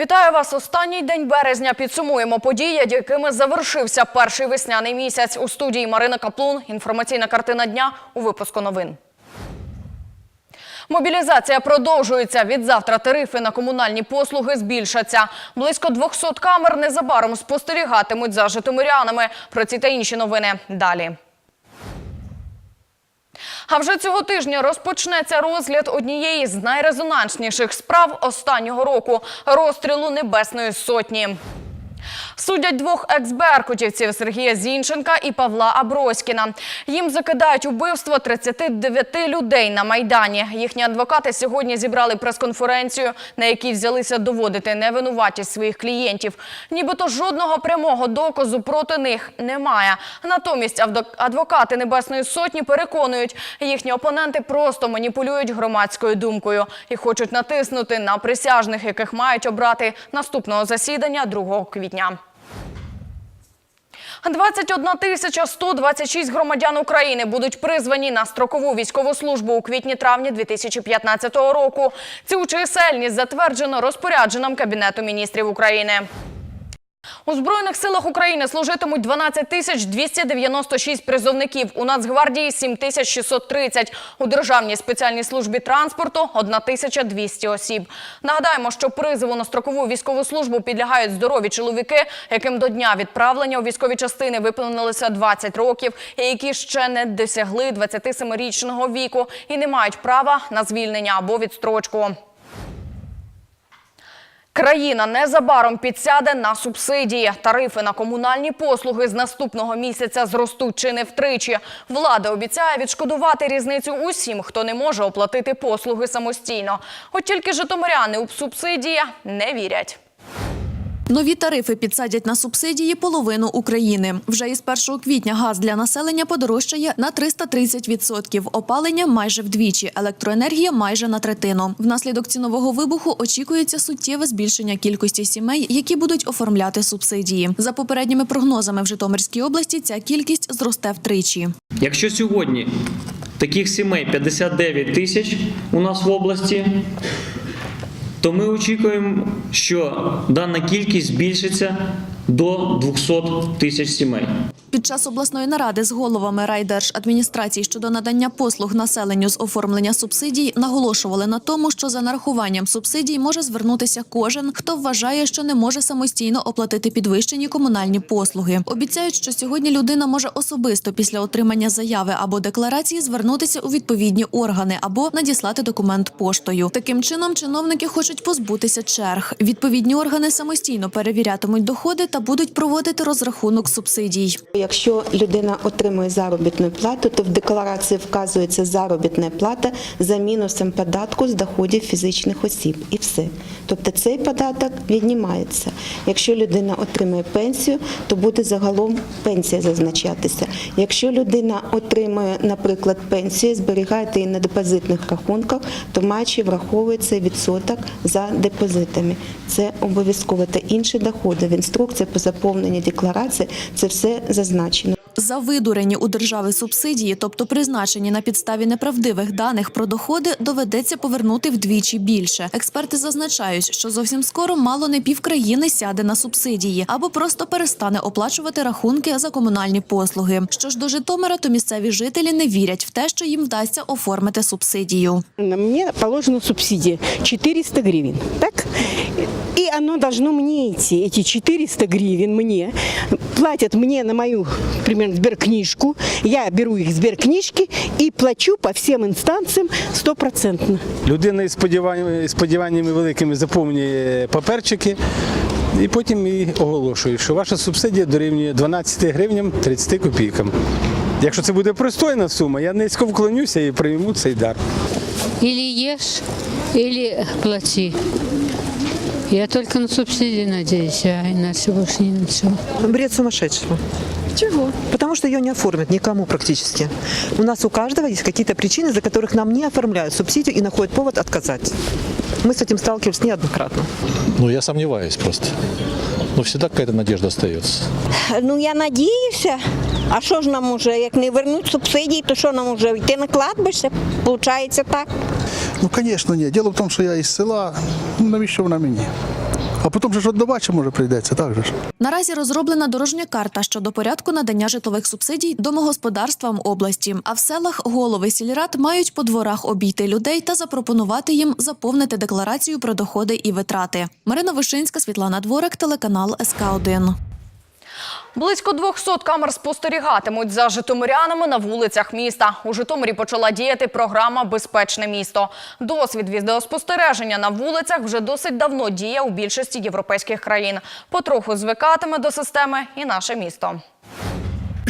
Вітаю вас. Останній день березня. Підсумуємо події, якими завершився перший весняний місяць. У студії Марина Каплун. Інформаційна картина дня у випуску новин. Мобілізація продовжується. Від завтра тарифи на комунальні послуги збільшаться. Близько 200 камер незабаром спостерігатимуть за житомирянами. Про ці та інші новини далі. А вже цього тижня розпочнеться розгляд однієї з найрезонансніших справ останнього року – розстрілу Небесної Сотні. Судять двох екс-беркутівців Сергія Зінченка і Павла Аброськіна. Їм закидають убивство 39 людей на Майдані. Їхні адвокати сьогодні зібрали прес-конференцію, на якій взялися доводити невинуватість своїх клієнтів. Нібито жодного прямого доказу проти них немає. Натомість адвокати Небесної Сотні переконують, їхні опоненти просто маніпулюють громадською думкою і хочуть натиснути на присяжних, яких мають обрати наступного засідання 2 квітня. 21 тисяча 126 громадян України будуть призвані на строкову військову службу у квітні-травні 2015 року. Цю чисельність затверджено розпорядженням Кабінету міністрів України. У Збройних силах України служитимуть 12 тисяч 296 призовників, у Нацгвардії – 7 тисяч 630, у Державній спеціальній службі транспорту – 1 тисяча 200 осіб. Нагадаємо, що призову на строкову військову службу підлягають здорові чоловіки, яким до дня відправлення у військові частини виповнилося 20 років, і які ще не досягли 27-річного віку і не мають права на звільнення або відстрочку. Країна незабаром підсяде на субсидії. Тарифи на комунальні послуги з наступного місяця зростуть чи не втричі. Влада обіцяє відшкодувати різницю усім, хто не може оплатити послуги самостійно. От тільки житомиряни у субсидії не вірять. Нові тарифи підсадять на субсидії половину України. Вже із 1 квітня газ для населення подорожчає на 330%, опалення майже вдвічі, електроенергія майже на третину. Внаслідок цінового вибуху очікується суттєве збільшення кількості сімей, які будуть оформляти субсидії. За попередніми прогнозами в Житомирській області ця кількість зросте втричі. Якщо сьогодні таких сімей 59 тисяч у нас в області, то ми очікуємо, що дана кількість збільшиться до 200 тисяч сімей. Під час обласної наради з головами райдержадміністрацій щодо надання послуг населенню з оформлення субсидій наголошували на тому, що за нарахуванням субсидій може звернутися кожен, хто вважає, що не може самостійно оплатити підвищені комунальні послуги. Обіцяють, що сьогодні людина може особисто після отримання заяви або декларації звернутися у відповідні органи або надіслати документ поштою. Таким чином, чиновники хочуть позбутися черг. Відповідні органи самостійно перевірятимуть доходи та будуть проводити розрахунок субсидій. Якщо людина отримує заробітну плату, то в декларації вказується заробітна плата за мінусом податку з доходів фізичних осіб, і все. Тобто цей податок віднімається. Якщо людина отримує пенсію, то буде загалом пенсія зазначатися. Якщо людина отримує, наприклад, пенсію, зберігає її на депозитних рахунках, то матчі враховується відсоток за депозитами. Це обов'язково та інші доходи. В інструкції по заповненню декларації це все зазначено. За видурені у держави субсидії, тобто призначені на підставі неправдивих даних про доходи, доведеться повернути вдвічі більше. Експерти зазначають, що зовсім скоро мало не півкраїни сяде на субсидії або просто перестане оплачувати рахунки за комунальні послуги. Що ж до Житомира, то місцеві жителі не вірять в те, що їм вдасться оформити субсидію. Мне положена субсидия 400 гривен, так? И оно должно мне идти, эти 400 гривен мне, платят мне на мою, примерно, сберкнижку, я беру их сберкнижки и плачу по всем инстанциям стопроцентно. Людина із сподіваннями, сподіваннями великими заповнює паперчики і потім і оголошує, що ваша субсидія дорівнює 12 гривням 30 копійкам. Якщо це буде пристойна сума, я низько вклонюся і прийму цей дар. Или ешь, или плати. Я только на субсидии надеюсь, а иначе больше ни на чего. Бред сумасшедшего. Чего? Потому что ее не оформят никому практически. У нас у каждого есть какие-то причины, за которых нам не оформляют субсидию и находят повод отказать. Мы с этим сталкивались неоднократно. Ну, я сомневаюсь просто. Но всегда какая-то надежда остается. Ну я надіюся. А що ж нам уже, як не вернуть субсидії, то що нам уже йти на кладбище? Получається так. Ну, звісно, ні. Діло в тому, що я із села. Ну, навіщо вона мені? А потім же ж добачимо, може прийдеться, так же ж. Наразі розроблена дорожня карта щодо порядку надання житлових субсидій домогосподарствам області. А в селах голови сільрад мають по дворах обійти людей та запропонувати їм заповнити декларацію про доходи і витрати. Марина Вишинська, Світлана Дворик, телеканал СК 1 Близько 200 камер спостерігатимуть за житомирянами на вулицях міста. У Житомирі почала діяти програма Безпечне місто. Досвід відеоспостереження на вулицях вже досить давно діє у більшості європейських країн. Потроху звикатиме до системи і наше місто.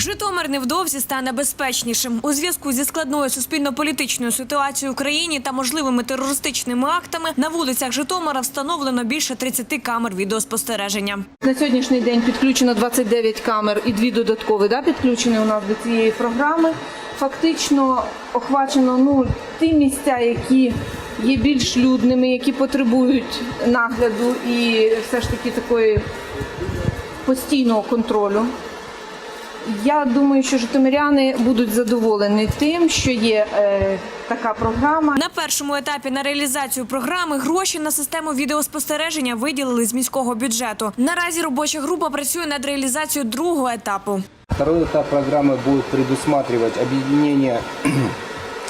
Житомир невдовзі стане безпечнішим у зв'язку зі складною суспільно-політичною ситуацією в країні та можливими терористичними актами. На вулицях Житомира встановлено більше 30 камер відеоспостереження. На сьогоднішній день підключено 29 камер і дві додаткові да, підключені у нас до цієї програми. Фактично охвачено ну, ті місця, які є більш людними, які потребують нагляду і все ж таки такої постійного контролю. Я думаю, що житомиряни будуть задоволені тим, що є е, така програма. На першому етапі на реалізацію програми гроші на систему відеоспостереження виділили з міського бюджету. Наразі робоча група працює над реалізацією другого етапу. Второй этап программы будет предусматривать объединение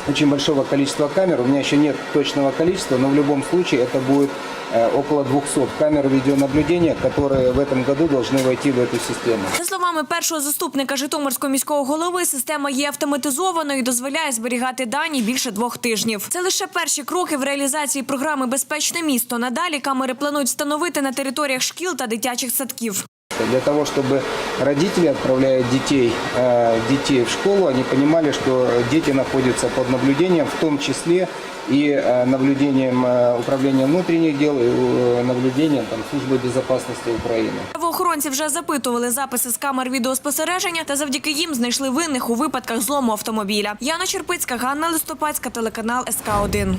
очень большого количества камер. У меня еще нет точного количества, но в любом случае это будет э, около 200 камер видеонаблюдения, которые в этом году должны войти в эту систему. За словами першого заступника Житомирського міського голови, система є автоматизованою і дозволяє зберігати дані більше двох тижнів. Це лише перші кроки в реалізації програми Безпечне місто. Надалі камери планують встановити на територіях шкіл та дитячих садків. Для того, чтобы родители, отправляя детей, э, детей в школу, они понимали, что дети находятся под наблюдением, в том числе и э, наблюдением э, Управления внутренних дел и э, наблюдением там, Службы безопасности Украины. Правоохоронці вже запитували записи з камер відеоспостереження та завдяки їм знайшли винних у випадках злому автомобіля. Яна Черпицька, Ганна Листопадська, телеканал СК 1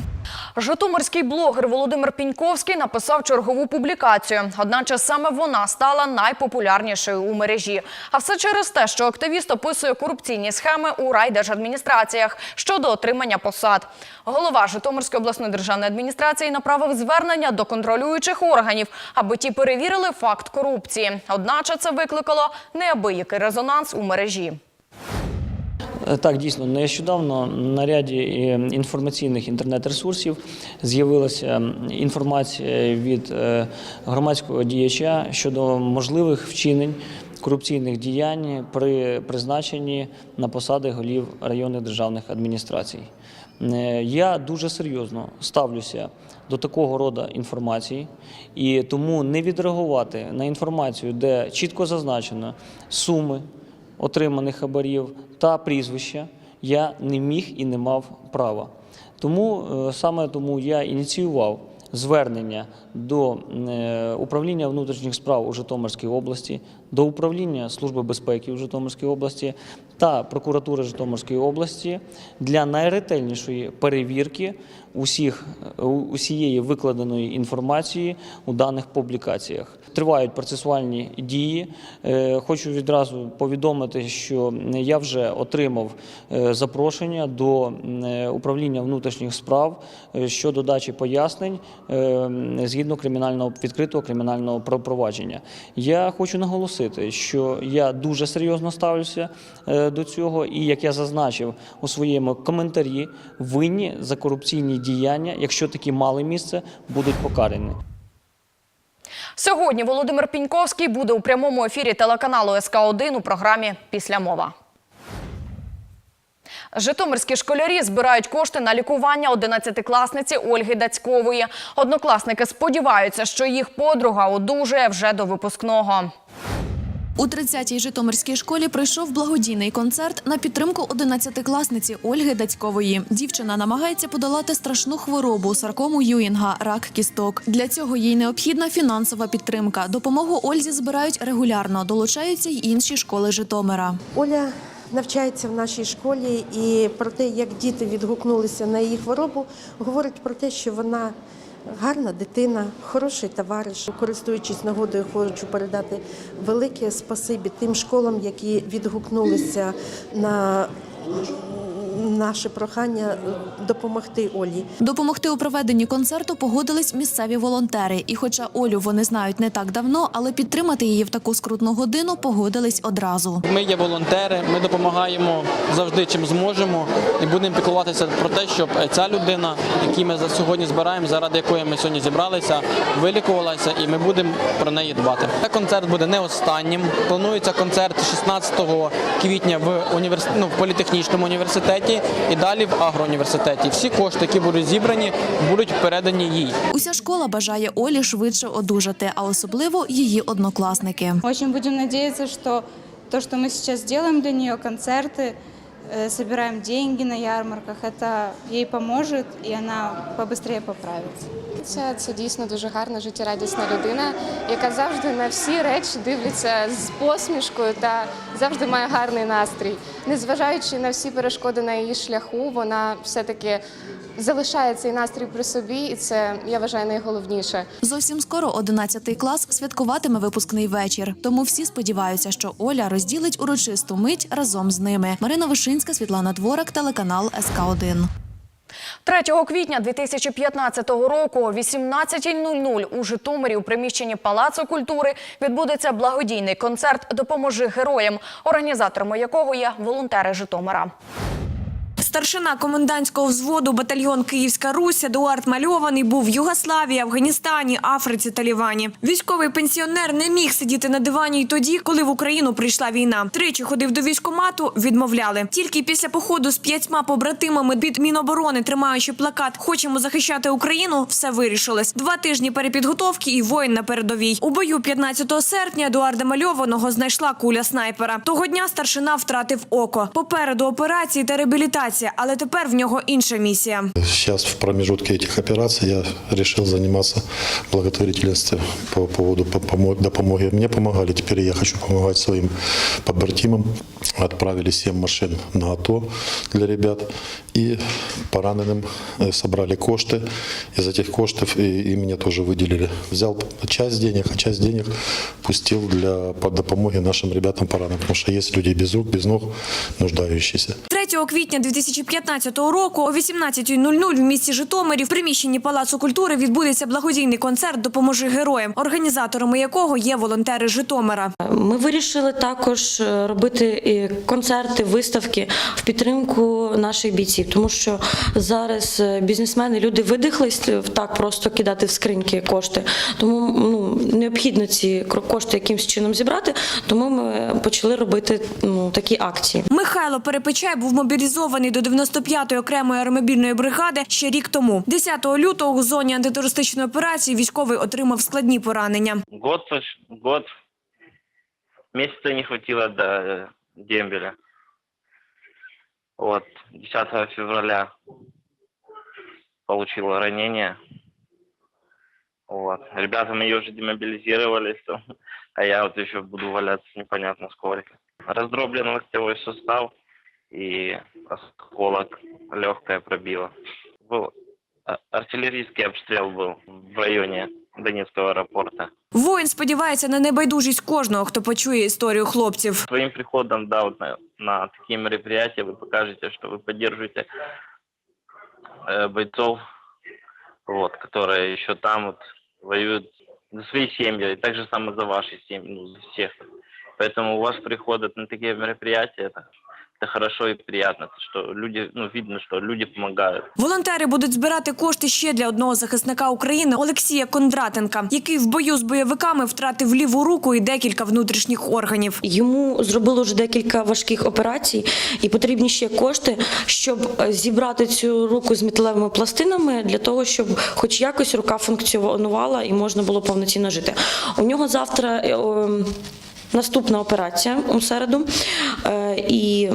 Житомирський блогер Володимир Піньковський написав чергову публікацію. Одначе саме вона стала найпопулярнішою у мережі. А все через те, що активіст описує корупційні схеми у райдержадміністраціях щодо отримання посад. Голова Житомирської обласної державної адміністрації направив звернення до контролюючих органів, аби ті перевірили факт корупції. Одначе це викликало неабиякий резонанс у мережі. Е, Так, дійсно, нещодавно на ряді е, інформаційних інтернет-ресурсів з'явилася інформація від е, громадського діяча щодо можливих вчинень корупційних діянь при призначенні на посади голів районних державних адміністрацій. Е, Я дуже серйозно ставлюся до такого роду інформації, і тому не відреагувати на інформацію, де чітко зазначено суми отриманих хабарів та прізвища я не міг і не мав права. Тому е, саме тому я ініціював звернення до е, управління внутрішніх справ у Житомирській області, до управління Служби безпеки у Житомирській області та прокуратури Житомирської області для найретельнішої перевірки усіх е, усієї викладеної інформації у даних публікаціях. Тривають процесуальні дії. Е, Хочу відразу повідомити, що я вже отримав е, запрошення до управління внутрішніх справ щодо дачі пояснень згідно кримінального відкритого кримінального про- провадження. Я хочу наголосити, що я дуже серйозно ставлюся е, до цього, і як я зазначив у своєму коментарі, винні за корупційні діяння, якщо такі мали місце, будуть покарані. Сьогодні Володимир Піньковський буде у прямому ефірі телеканалу СК1 у програмі Після мова. Житомирські школярі збирають кошти на лікування 11-класниці Ольги Дацькової. Однокласники сподіваються, що їх подруга одужує вже до випускного. У 30-й Житомирській школі пройшов благодійний концерт на підтримку 11-класниці Ольги Дацькової. Дівчина намагається подолати страшну хворобу саркому Юінга, рак кісток. Для цього їй необхідна фінансова підтримка. Допомогу Ользі збирають регулярно. Долучаються й інші школи Житомира. Оля навчається в нашій школі, і про те, як діти відгукнулися на її хворобу, говорить про те, що вона гарна дитина, хороший товариш. Користуючись нагодою, хочу передати велике спасибі тим школам, які відгукнулися на наше прохання допомогти Олі. Допомогти у проведенні концерту погодились місцеві волонтери. І хоча Олю вони знають не так давно, але підтримати її в таку скрутну годину погодились одразу. Ми є волонтери, ми допомагаємо завжди чим зможемо і будемо піклуватися про те, щоб ця людина, яку ми за сьогодні збираємо, заради якої ми сьогодні зібралися, вилікувалася, і ми будемо про неї дбати. Цей концерт буде не останнім. Планується концерт 16 квітня в універс... ну, в політехнічному університеті і далі в агроуніверситеті. Всі кошти, які будуть зібрані, будуть передані їй. Уся школа бажає Олі швидше одужати, а особливо її однокласники. Очень будем надеяться, что то, что мы сейчас делаем для нее, концерты, э, собираем деньги на ярмарках, это ей поможет, и она побыстрее поправится. Це, це дійсно дуже гарна, життєрадісна людина, яка завжди на всі речі дивиться з посмішкою та завжди має гарний настрій. Незважаючи на всі перешкоди на її шляху, вона все-таки залишає цей настрій при собі, і це я вважаю найголовніше. Зовсім скоро 11 клас святкуватиме випускний вечір. Тому всі сподіваються, що Оля розділить урочисту мить разом з ними. Марина Вишинська, Світлана Дворак, телеканал СК 1 3 квітня 2015 року о 18.00 у Житомирі у приміщенні Палацу культури відбудеться благодійний концерт «Допоможи героям», організаторами якого є волонтери Житомира. Старшина комендантського взводу батальйон Київська Русь Едуард Мальований був в Югославії, Афганістані, Африці та Лівані. Військовий пенсіонер не міг сидіти на дивані й тоді, коли в Україну прийшла війна. Тричі ходив до військкомату, відмовляли. Тільки після походу з п'ятьма побратимами під Міноборони, тримаючи плакат Хочемо захищати Україну, все вирішилось. Два тижні перепідготовки і воїн на передовій. У бою 15 серпня Едуарда Мальованого знайшла куля снайпера. Того дня старшина втратив око. Попереду операції та реабілітація, але тепер в нього інша місія. Зараз в проміжутки цих операцій я вирішив займатися благотворительністю по поводу помо- допомоги. Мені допомагали, тепер я хочу допомагати своїм побратимам Отправили 7 машин на АТО для ребят. И пораненным э, собрали кошты. Из этих коштов и, и мне тоже выделили. Взял часть денег, а часть денег пустил для по допомоги нашим ребятам пораненным. Потому что есть люди без рук, без ног, нуждающиеся. 3 квітня 2015 року о 18.00 в місті Житомирі в приміщенні Палацу культури відбудеться благодійний концерт Допоможи героям, організаторами якого є волонтери Житомира. Ми вирішили також е, робити і концерти, виставки в підтримку наших бійців, тому що зараз е, бізнесмени люди видихлись е, так просто кидати в скриньки кошти. Тому ну необхідно ці кошти якимось чином зібрати. Тому ми почали робити ну такі акції. Михайло Перепечай був мобілізований до 95-ї окремої аеромобільної бригади ще рік тому. 10 лютого у зоні антитерористичної операції військовий отримав складні поранення. Год, год. Месяца не хватило до дембеля. Вот, 10 февраля получил ранение. Вот. Ребята мои уже демобилизировались, а я вот еще буду валяться непонятно сколько. Раздроблен локтевой сустав и осколок легкое пробило. Был а- артиллерийский обстрел был в районе Донецкого аэропорта. Воїн сподівається на небайдужість кожного, хто почує історію хлопців. Своим приходом, да, вот на, на такие мероприятия вы покажете, что вы поддерживаете э, бойцов, вот, которые еще там вот воюют за свои семьи, и так же самое за ваши семьи, ну, за всех. Поэтому у вас приходят на такие мероприятия, это, это хорошо и приятно, что люди, ну, видно, что люди помогают. Волонтери будуть збирати кошти ще для одного захисника України Олексія Кондратенка, який в бою з бойовиками втратив ліву руку і декілька внутрішніх органів. Йому зробили вже декілька важких операцій, і потрібні ще кошти, щоб е, зібрати цю руку з металевими пластинами для того, щоб хоч якось рука функціонувала і можна було повноцінно жити. У нього завтра. е, Наступна операція у середу, Е, і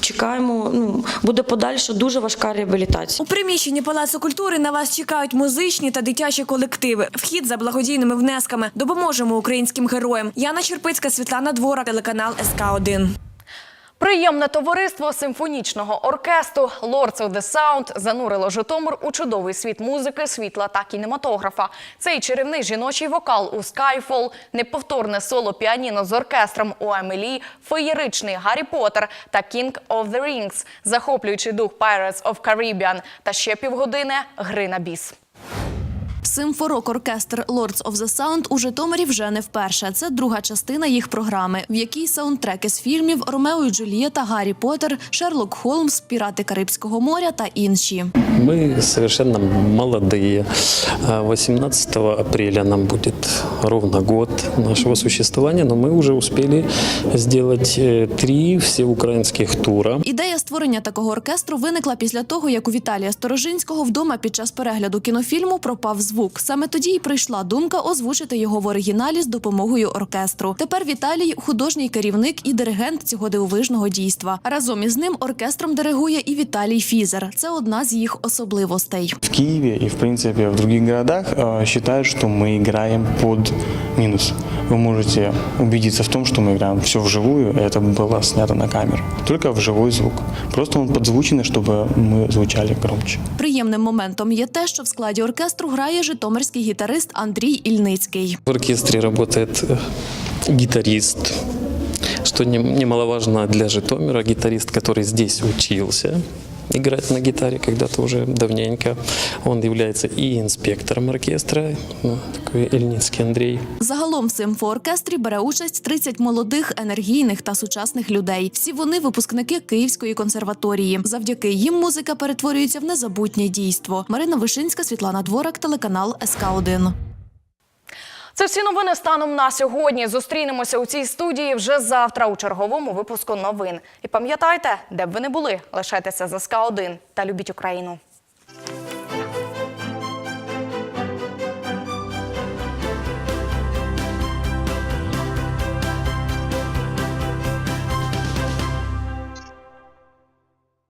чекаємо. Ну буде подальше дуже важка реабілітація. У приміщенні Палацу культури на вас чекають музичні та дитячі колективи. Вхід за благодійними внесками. Допоможемо українським героям. Яна Черпицька, Світлана Двора, телеканал СК 1 Приємне товариство симфонічного оркестру Lords of the Sound занурило Житомир у чудовий світ музики, світла та кінематографа. Цей чарівний жіночий вокал у Skyfall, неповторне соло піаніно з оркестром у Емілі, феєричний Гаррі Поттер та King of the Rings, захоплюючий дух Pirates of Caribbean та ще півгодини гри на біс. Симфорок-оркестр Lords of the Sound у Житомирі вже не вперше. Це друга частина їх програми, в якій саундтреки з фільмів Ромео і Джульєта, Гаррі Поттер, Шерлок Холмс, Пірати Карибського моря та інші. Мы совершенно молодые. А 18 апреля нам будет ровно год нашего существования, но мы уже успели сделать э, три всеукраинских тура. Ідея створення такого оркестру виникла після того, як у Віталія Сторожинського вдома під час перегляду кінофільму пропав звук. Саме тоді й прийшла думка озвучити його в оригіналі з допомогою оркестру. Тепер Віталій художній керівник і диригент цього дивовижного дійства. Разом із ним оркестром диригує і Віталій Фізер. Це одна з їх особливостей. В Киеве и, в принципе, в других городах э, считают, что мы играем под минус. Вы можете убедиться в том, что мы играем все вживую, и это было снято на камеру. Только вживой звук. Просто он подзвученный, чтобы мы звучали громче. Приємним моментом є те, що в складі оркестру грає житомирський гітарист Андрій Ільницький. В оркестре работает э, гитарист, что не- немаловажно для Житомира, гитарист, который здесь учился играть на гитаре когда-то уже давненько. Он является и инспектором оркестра, ну, такой Ильницкий Андрей. Загалом в симфооркестрі бере участь 30 молодих, енергійних та сучасних людей. Всі вони випускники Київської консерваторії. Завдяки їм музика перетворюється в незабутнє дійство. Марина Вишинська, Світлана Дворак, телеканал СК 1 Це всі новини станом на сьогодні. Зустрінемося у цій студії вже завтра у черговому випуску новин. І пам'ятайте, де б ви не були, лишайтеся за СК 1 та любіть Україну.